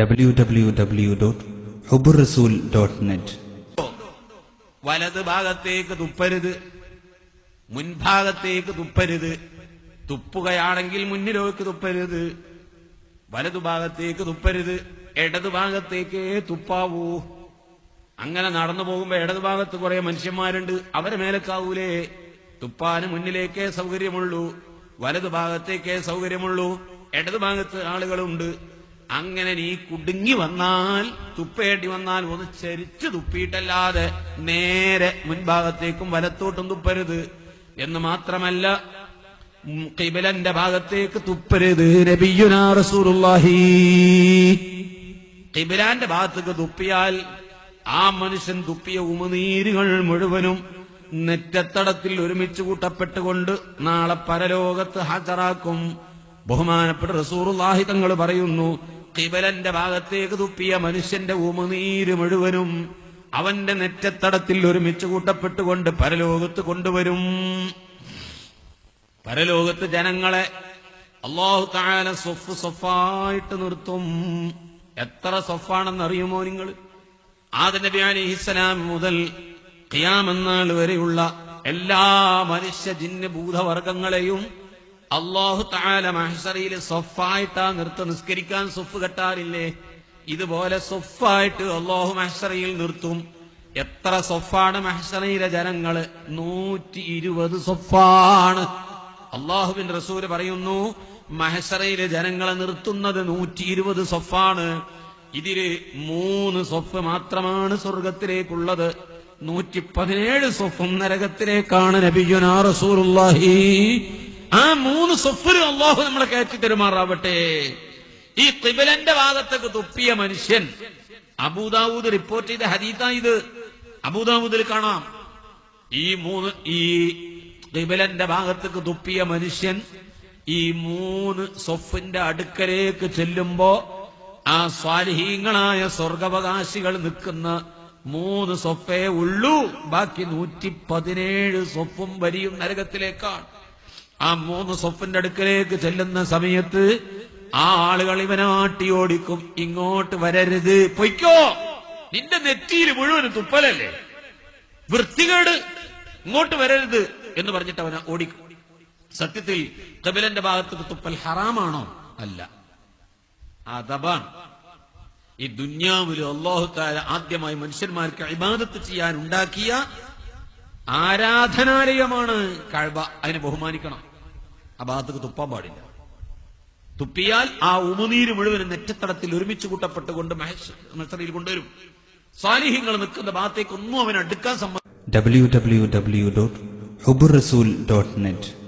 www.huburrasool.net വലത് ഭാഗത്തേക്ക് തുപ്പരുത്. മുൻഭാഗത്തേക്ക് തുപ്പരുത്. തുപ്പുകയാണെങ്കിൽ മുന്നിലേക്ക് തുപ്പരുത്. വലതു ഭാഗത്തേക്ക് തുപ്പരുത്. ഇടതു ഭാഗത്തേക്കേ തുപ്പാവൂ. അങ്ങനെ നടന്നു പോകുമ്പോ ഇടതു ഭാഗത്ത് കുറെ മനുഷ്യന്മാരുണ്ട്. അവരെ മേലക്കാവൂലേ. തുപ്പാന് മുന്നിലേക്കേ സൗകര്യമുള്ളൂ. വലതു ഭാഗത്തേക്കേ സൗകര്യമുള്ളൂ. ഇടതു ഭാഗത്ത് ആളുകളുണ്ട്. അങ്ങനെ നീ കുടുങ്ങി വന്നാൽ തുപ്പേണ്ടി വന്നാൽ ഒന്ന് ചരിച്ചു തുപ്പിയിട്ടല്ലാതെ നേരെ മുൻഭാഗത്തേക്കും വലത്തോട്ടും തുപ്പരുത്. എന്ന് മാത്രമല്ല കിബിലന്റെ ഭാഗത്തേക്ക് തുപ്പരുത്. നബിയുനാ കിബിലാന്റെ ഭാഗത്തേക്ക് തുപ്പിയാൽ ആ മനുഷ്യൻ തുപ്പിയ ഉമനീരുകൾ മുഴുവനും നെറ്റത്തടത്തിൽ ഒരുമിച്ച് കൂട്ടപ്പെട്ടുകൊണ്ട് നാളെ പരലോകത്ത് ഹാജരാക്കും. ബഹുമാനപ്പെട്ട റസൂറുല്ലാഹി തങ്ങൾ പറയുന്നു കിബലന്റെ ഭാഗത്തേക്ക് തുപ്പിയ മനുഷ്യന്റെ ഉമനീര് മുഴുവനും അവന്റെ നെറ്റത്തടത്തിൽ ഒരുമിച്ച് കൂട്ടപ്പെട്ടുകൊണ്ട് പരലോകത്ത് കൊണ്ടുവരും. പരലോകത്ത് ജനങ്ങളെ അള്ളാഹു താല സൊഫ് സൊഫായിട്ട് നിർത്തും. എത്ര സൊഫാണെന്നറിയുമോ നിങ്ങൾ? ആദ നബി അലിഹിസ്സലാം മുതൽ ഖിയാമെന്നാൾ വരെയുള്ള എല്ലാ മനുഷ്യ ജിന്ന് ഭൂതവർഗങ്ങളെയും അള്ളാഹു താല മഹസറിയിൽ സൊഫായിട്ടാ നിർത്ത നിസ്കരിക്കാൻ സൊഫ് കെട്ടാറില്ലേ? ഇതുപോലെ സൊഫായിട്ട് അള്ളാഹു മഹസറിയിൽ നിർത്തും. എത്ര സൊഫാണ് മഹസറയിലെ ജനങ്ങൾ? നൂറ്റി ഇരുപത് സൊഫാണ്. അള്ളാഹുബിൻ റസൂൽ പറയുന്നു മഹസറയിലെ ജനങ്ങളെ നിർത്തുന്നത് നൂറ്റി ഇരുപത് സൊഫാണ്. ഇതിൽ മൂന്ന് സൊഫ് മാത്രമാണ് സ്വർഗത്തിലേക്കുള്ളത്. നൂറ്റി പതിനേഴ് സൊഫും നരകത്തിലേക്കാണ് നബിയുനാ റസൂലുള്ളാഹി ആ മൂന്ന് സ്വപ്നം അള്ളാഹു നമ്മളെ കയറ്റി തരുമാറാവട്ടെ. ഈ കിബിലന്റെ ഭാഗത്തേക്ക് തുപ്പിയ മനുഷ്യൻ. അബൂദാവൂദ് റിപ്പോർട്ട് ചെയ്ത ഹരീത ഇത്. അബൂദാവൂദിൽ കാണാം. ഈ മൂന്ന് ഈ കിബിലന്റെ ഭാഗത്തേക്ക് തുപ്പിയ മനുഷ്യൻ ഈ മൂന്ന് സൊഫിന്റെ അടുക്കലേക്ക് ചെല്ലുമ്പോ ആ സ്വാലിഹീങ്ങളായ സ്വർഗവകാശികൾ നിൽക്കുന്ന മൂന്ന് സൊഫേ ഉള്ളൂ. ബാക്കി നൂറ്റി പതിനേഴ് സൊഫും വരിയും നരകത്തിലേക്കാണ്. ആ മൂന്ന് സൊഫിന്റെ അടുക്കലേക്ക് ചെല്ലുന്ന സമയത്ത് ആ ആളുകൾ ഇവനാട്ടി ഓടിക്കും. ഇങ്ങോട്ട് വരരുത്. പൊയ്ക്കോ. നിന്റെ നെറ്റിയിൽ മുഴുവൻ തുപ്പലല്ലേ? വൃത്തികേട്. ഇങ്ങോട്ട് വരരുത് എന്ന് പറഞ്ഞിട്ട് അവനെ ഓടിക്കും. സത്യത്തിൽ കപിലന്റെ ഭാഗത്ത് തുപ്പൽ ഹറാമാണോ? അല്ല. അതബാണ്. ഈ ദുന്യാവിൽ അള്ളാഹു താല ആദ്യമായി മനുഷ്യന്മാർക്ക് ഇബാദത്ത് ചെയ്യാൻ ഉണ്ടാക്കിയ ആരാധനാലയമാണ് കഴബ അതിനെ ബഹുമാനിക്കണം. ആ ഭാഗത്തേക്ക് തുപ്പാൻ പാടില്ല. തുപ്പിയാൽ ആ ഉമനീര് മുഴുവൻ നെറ്റത്തടത്തിൽ ഒരുമിച്ച് കൂട്ടപ്പെട്ടുകൊണ്ട് മത്സരയിൽ കൊണ്ടുവരും. സ്വാലിഹ്യങ്ങൾ നിൽക്കുന്ന ഭാഗത്തേക്കൊന്നും അവൻ അടുക്കാൻ സമ്മതി www.huburrasool.net